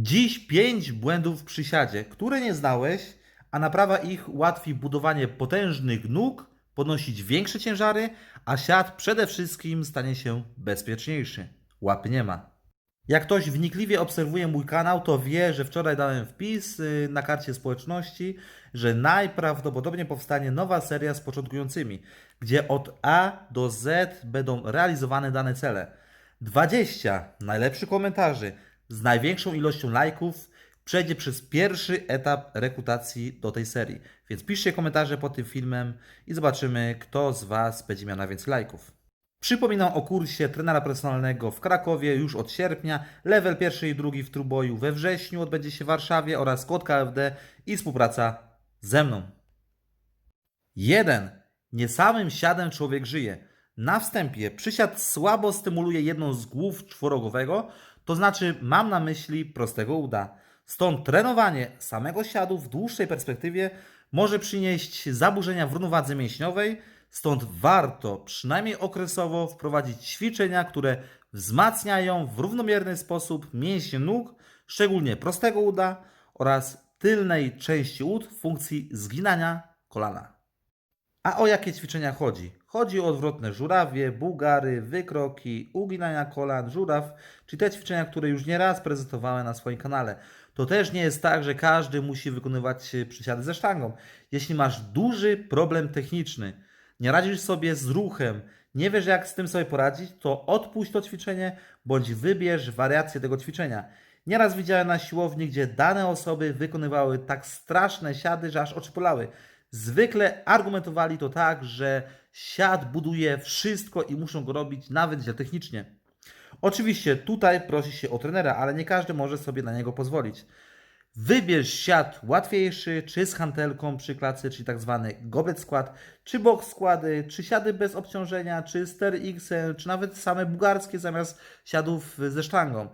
Dziś pięć błędów w przysiadzie, które nie znałeś, a naprawa ich ułatwi budowanie potężnych nóg, podnosić większe ciężary, a siad przede wszystkim stanie się bezpieczniejszy. Łapy nie ma. Jak ktoś wnikliwie obserwuje mój kanał, to wie, że wczoraj dałem wpis y, na karcie społeczności, że najprawdopodobniej powstanie nowa seria z początkującymi, gdzie od A do Z będą realizowane dane cele. 20 najlepszych komentarzy z największą ilością lajków przejdzie przez pierwszy etap rekrutacji do tej serii. Więc piszcie komentarze pod tym filmem i zobaczymy, kto z Was będzie miał najwięcej lajków. Przypominam o kursie trenera personalnego w Krakowie już od sierpnia, level pierwszy i drugi w Truboju we wrześniu odbędzie się w Warszawie oraz kod KFD i współpraca ze mną. 1. Nie samym siadem człowiek żyje. Na wstępie przysiad słabo stymuluje jedną z głów czworogowego, to znaczy mam na myśli prostego uda. Stąd trenowanie samego siadu w dłuższej perspektywie może przynieść zaburzenia w równowadze mięśniowej, stąd warto przynajmniej okresowo wprowadzić ćwiczenia, które wzmacniają w równomierny sposób mięśnie nóg, szczególnie prostego uda oraz tylnej części ud w funkcji zginania kolana. A o jakie ćwiczenia chodzi? Chodzi o odwrotne żurawie, bułgary, wykroki, uginania kolan, żuraw, czyli te ćwiczenia, które już nieraz prezentowałem na swoim kanale. To też nie jest tak, że każdy musi wykonywać przysiady ze sztangą. Jeśli masz duży problem techniczny, nie radzisz sobie z ruchem, nie wiesz jak z tym sobie poradzić, to odpuść to ćwiczenie bądź wybierz wariację tego ćwiczenia. Nieraz widziałem na siłowni, gdzie dane osoby wykonywały tak straszne siady, że aż oczy polały. Zwykle argumentowali to tak, że siad buduje wszystko i muszą go robić nawet źle technicznie. Oczywiście tutaj prosi się o trenera, ale nie każdy może sobie na niego pozwolić. Wybierz siat łatwiejszy, czy z hantelką przy klatce, czyli tak zwany skład, czy box składy, czy siady bez obciążenia, czy ster XL, czy nawet same bułgarskie zamiast siadów ze sztangą.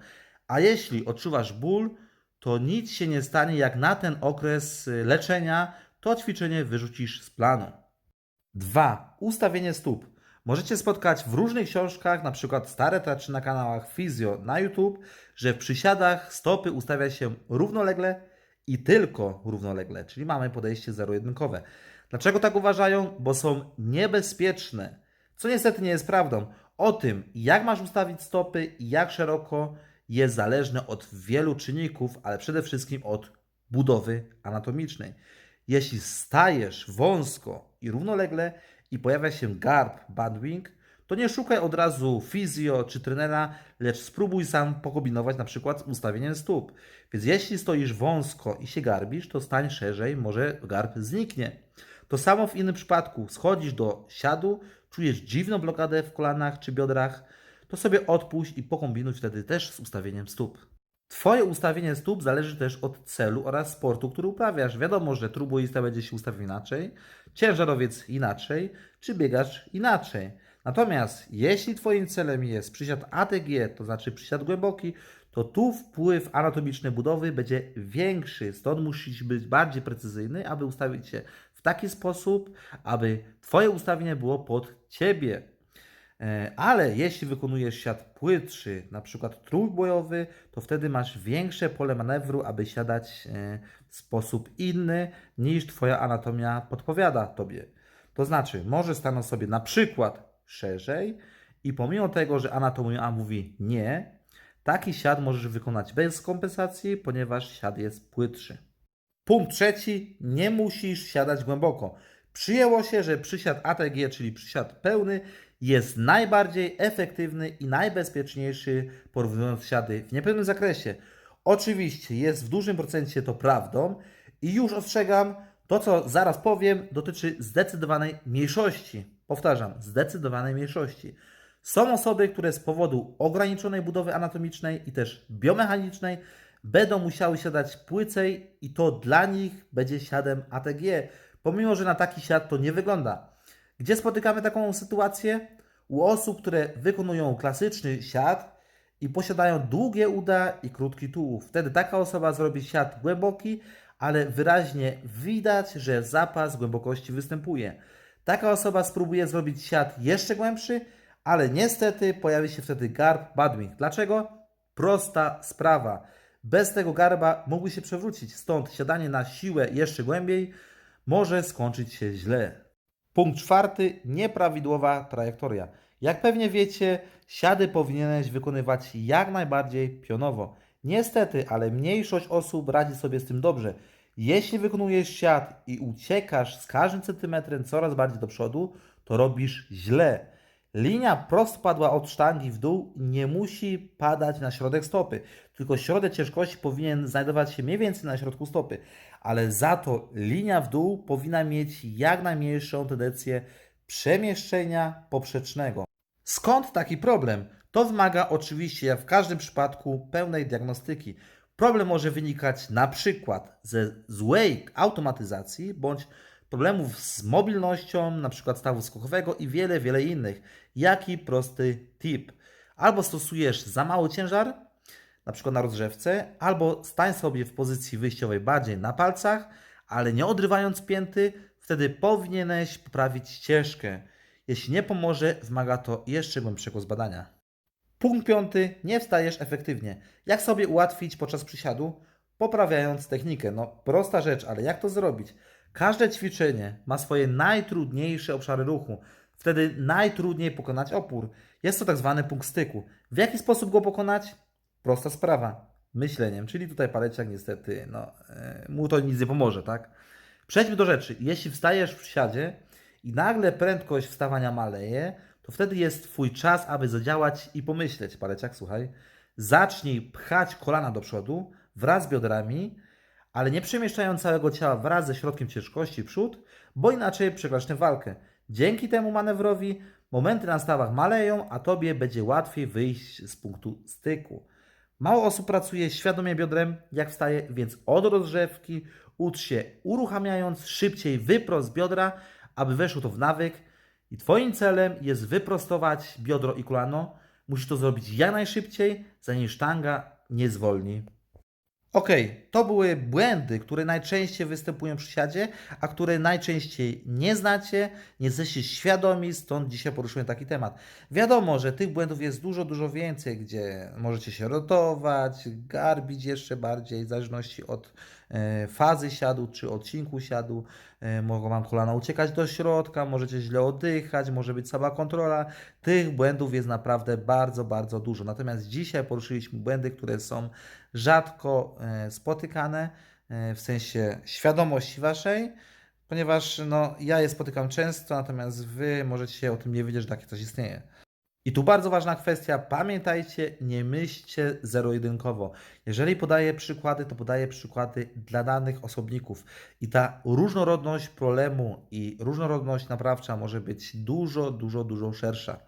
A jeśli odczuwasz ból, to nic się nie stanie, jak na ten okres leczenia to ćwiczenie wyrzucisz z planu. 2. Ustawienie stóp. Możecie spotkać w różnych książkach, na przykład stare czy na kanałach Fizjo na YouTube, że w przysiadach stopy ustawia się równolegle i tylko równolegle, czyli mamy podejście zero-jedynkowe. Dlaczego tak uważają? Bo są niebezpieczne, co niestety nie jest prawdą. O tym, jak masz ustawić stopy i jak szeroko, jest zależne od wielu czynników, ale przede wszystkim od budowy anatomicznej. Jeśli stajesz wąsko i równolegle i pojawia się garb bandwing, to nie szukaj od razu fizjo czy trenera, lecz spróbuj sam pokombinować na przykład z ustawieniem stóp. Więc jeśli stoisz wąsko i się garbisz, to stań szerzej, może garb zniknie. To samo w innym przypadku. Schodzisz do siadu, czujesz dziwną blokadę w kolanach czy biodrach, to sobie odpuść i pokombinuj wtedy też z ustawieniem stóp. Twoje ustawienie stóp zależy też od celu oraz sportu, który uprawiasz. Wiadomo, że truboista będzie się ustawił inaczej, ciężarowiec inaczej, czy biegacz inaczej. Natomiast jeśli Twoim celem jest przysiad ATG, to znaczy przysiad głęboki, to tu wpływ anatomiczny budowy będzie większy. Stąd musisz być bardziej precyzyjny, aby ustawić się w taki sposób, aby Twoje ustawienie było pod Ciebie. E, Ale jeśli wykonujesz siad płytszy, na przykład trójbojowy, to wtedy masz większe pole manewru, aby siadać e, w sposób inny niż Twoja anatomia podpowiada Tobie. To znaczy, możesz stanąć sobie na przykład szerzej i pomimo tego, że anatomia mówi nie, taki siad możesz wykonać bez kompensacji, ponieważ siad jest płytszy. Punkt trzeci, nie musisz siadać głęboko. Przyjęło się, że przysiad ATG, czyli przysiad pełny, jest najbardziej efektywny i najbezpieczniejszy porównując siady w niepełnym zakresie. Oczywiście jest w dużym procencie to prawdą i już ostrzegam, to co zaraz powiem dotyczy zdecydowanej mniejszości. Powtarzam, zdecydowanej mniejszości. Są osoby, które z powodu ograniczonej budowy anatomicznej i też biomechanicznej będą musiały siadać płycej i to dla nich będzie siadem ATG, pomimo że na taki siad to nie wygląda. Gdzie spotykamy taką sytuację? U osób, które wykonują klasyczny siad i posiadają długie uda i krótki tułów. Wtedy taka osoba zrobi siad głęboki, ale wyraźnie widać, że zapas głębokości występuje. Taka osoba spróbuje zrobić siad jeszcze głębszy, ale niestety pojawi się wtedy garb badwing. Dlaczego? Prosta sprawa. Bez tego garba mógłby się przewrócić, stąd siadanie na siłę jeszcze głębiej może skończyć się źle. Punkt czwarty. Nieprawidłowa trajektoria. Jak pewnie wiecie, siady powinieneś wykonywać jak najbardziej pionowo. Niestety, ale mniejszość osób radzi sobie z tym dobrze. Jeśli wykonujesz siad i uciekasz z każdym centymetrem coraz bardziej do przodu, to robisz źle. Linia prostopadła od sztangi w dół nie musi padać na środek stopy, tylko środek ciężkości powinien znajdować się mniej więcej na środku stopy, ale za to linia w dół powinna mieć jak najmniejszą tendencję przemieszczenia poprzecznego. Skąd taki problem? To wymaga oczywiście, jak w każdym przypadku, pełnej diagnostyki. Problem może wynikać na przykład ze złej automatyzacji bądź problemów z mobilnością, na przykład stawu skokowego i wiele, wiele innych. Jaki prosty tip? Albo stosujesz za mały ciężar, na przykład na rozgrzewce, albo stań sobie w pozycji wyjściowej bardziej na palcach, ale nie odrywając pięty, wtedy powinieneś poprawić ścieżkę. Jeśli nie pomoże, wymaga to jeszcze głębszego zbadania. Punkt piąty. Nie wstajesz efektywnie. Jak sobie ułatwić podczas przysiadu? Poprawiając technikę. No, prosta rzecz, ale jak to zrobić? Każde ćwiczenie ma swoje najtrudniejsze obszary ruchu. Wtedy najtrudniej pokonać opór. Jest to tak zwany punkt styku. W jaki sposób go pokonać? Prosta sprawa. Myśleniem, czyli tutaj paleciak niestety, no, e, mu to nic nie pomoże, tak? Przejdźmy do rzeczy. Jeśli wstajesz w przysiadzie i nagle prędkość wstawania maleje, to wtedy jest Twój czas, aby zadziałać i pomyśleć. Paleciak, słuchaj. Zacznij pchać kolana do przodu wraz z biodrami, ale nie przemieszczając całego ciała wraz ze środkiem ciężkości przód, bo inaczej przegrasz tę walkę. Dzięki temu manewrowi momenty na stawach maleją, a Tobie będzie łatwiej wyjść z punktu styku. Mało osób pracuje świadomie biodrem, jak wstaje, więc od rozgrzewki ucz się uruchamiając szybciej wyprost biodra, aby weszło to w nawyk. I Twoim celem jest wyprostować biodro i kolano. Musisz to zrobić jak najszybciej, zanim sztanga nie zwolni. Ok, to były błędy, które najczęściej występują przy siadzie, a które najczęściej nie znacie, nie jesteście świadomi, stąd dzisiaj poruszyłem taki temat. Wiadomo, że tych błędów jest dużo, dużo więcej, gdzie możecie się rotować, garbić jeszcze bardziej, w zależności od fazy siadu czy odcinku siadu. E, mogą Wam kolana uciekać do środka, możecie źle oddychać, może być słaba kontrola. Tych błędów jest naprawdę bardzo, bardzo dużo. Natomiast dzisiaj poruszyliśmy błędy, które są rzadko e, spotykane e, w sensie świadomości Waszej, ponieważ no, ja je spotykam często, natomiast Wy możecie o tym nie wiedzieć, że takie coś istnieje. I tu bardzo ważna kwestia, pamiętajcie, nie myślcie zero-jedynkowo. Jeżeli podaję przykłady, to podaję przykłady dla danych osobników. I ta różnorodność problemu i różnorodność naprawcza może być dużo, dużo, dużo szersza.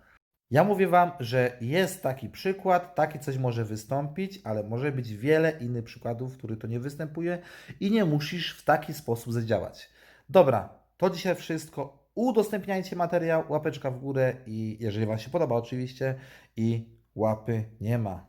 Ja mówię Wam, że jest taki przykład, taki coś może wystąpić, ale może być wiele innych przykładów, w których to nie występuje i nie musisz w taki sposób zadziałać. Dobra, to dzisiaj wszystko. Udostępniajcie materiał, łapeczka w górę i jeżeli Wam się podoba oczywiście i łapy nie ma.